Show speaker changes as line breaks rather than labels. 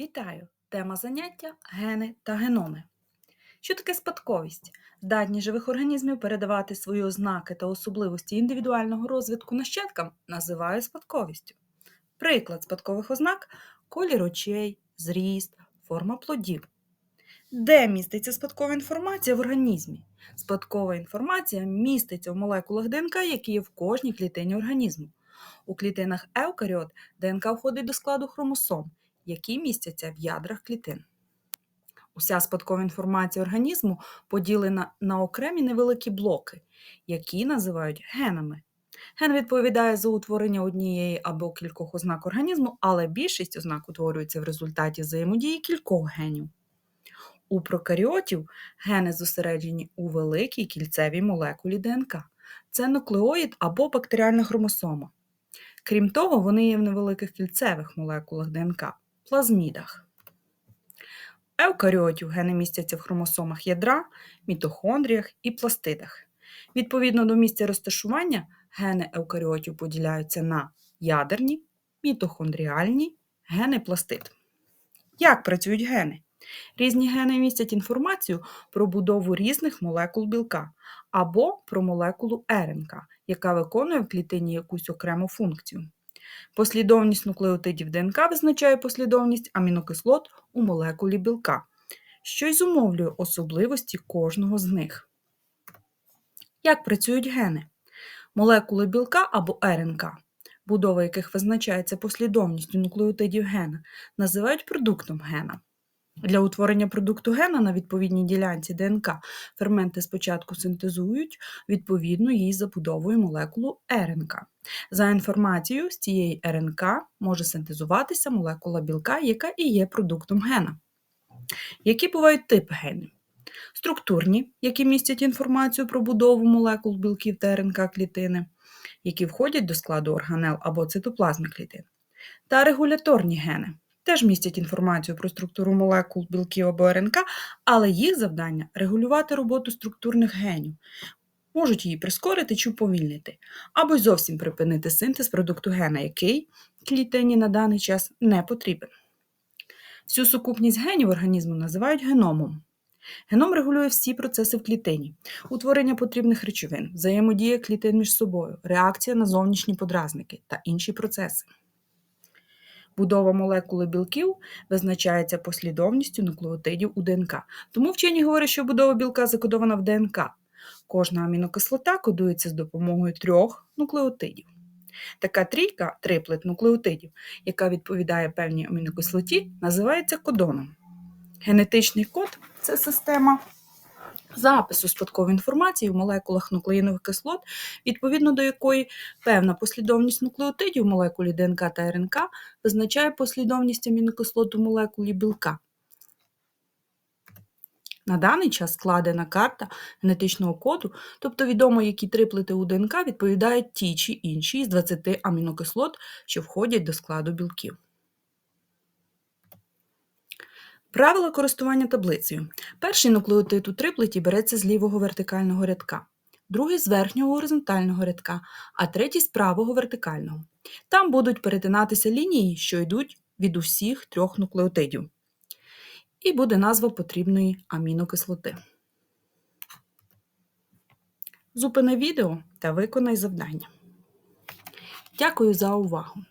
Вітаю! Тема заняття гени та геноми. Що таке спадковість? Здатність живих організмів передавати свої ознаки та особливості індивідуального розвитку нащадкам називають спадковістю. Приклад спадкових ознак колір очей, зріст, форма плодів. Де міститься спадкова інформація в організмі? Спадкова інформація міститься в молекулах ДНК, які є в кожній клітині організму. У клітинах еукаріот ДНК входить до складу хромосом, які містяться в ядрах клітин. Уся спадкова інформація організму поділена на окремі невеликі блоки, які називають генами. Ген відповідає за утворення однієї або кількох ознак організму, але більшість ознак утворюється в результаті взаємодії кількох генів. У прокаріотів гени зосереджені у великій кільцевій молекулі ДНК. Це нуклеоїд або бактеріальна хромосома. Крім того, вони є в невеликих кільцевих молекулах ДНК плазмідах. Еукаріотів гени містяться в хромосомах ядра, мітохондріях і пластидах. Відповідно до місця розташування, гени еукаріотів поділяються на ядерні, мітохондріальні, гени пластид. Як працюють гени? Різні гени містять інформацію про будову різних молекул білка або про молекулу РНК, яка виконує в клітині якусь окрему функцію. Послідовність нуклеотидів ДНК визначає послідовність амінокислот у молекулі білка, що й зумовлює особливості кожного з них. Як працюють гени? Молекули білка або РНК, будова яких визначається послідовністю нуклеотидів гена, називають продуктом гена. Для утворення продукту гена на відповідній ділянці ДНК ферменти спочатку синтезують відповідну їй забудовою молекулу РНК. За інформацією з цієї РНК може синтезуватися молекула білка, яка і є продуктом гена. Які бувають типи генів? Структурні, які містять інформацію про будову молекул білків та РНК клітини, які входять до складу органел або цитоплазми клітин, та регуляторні гени теж містять інформацію про структуру молекул білків або РНК, але їх завдання регулювати роботу структурних генів, можуть її прискорити чи уповільнити, або й зовсім припинити синтез продукту гена, який клітині на даний час не потрібен. Всю сукупність генів організму називають геномом. Геном регулює всі процеси в клітині, утворення потрібних речовин, взаємодія клітин між собою, реакція на зовнішні подразники та інші процеси. Будова молекули білків визначається послідовністю нуклеотидів у ДНК. Тому вчені говорять, що будова білка закодована в ДНК. Кожна амінокислота кодується з допомогою трьох нуклеотидів. Така трійка, триплет нуклеотидів, яка відповідає певній амінокислоті, називається кодоном. Генетичний код це система запису спадкової інформації в молекулах нуклеїнових кислот, відповідно до якої певна послідовність нуклеотидів в молекулі ДНК та РНК визначає послідовність амінокислот у молекулі білка. На даний час складена карта генетичного коду, тобто відомо, які триплети у ДНК відповідають ті чи інші з 20 амінокислот, що входять до складу білків. Правила користування таблицею. Перший нуклеотид у триплеті береться з лівого вертикального рядка, другий з верхнього горизонтального рядка, а третій з правого вертикального. Там будуть перетинатися лінії, що йдуть від усіх трьох нуклеотидів. І буде назва потрібної амінокислоти. Зупини відео та виконай завдання. Дякую за увагу!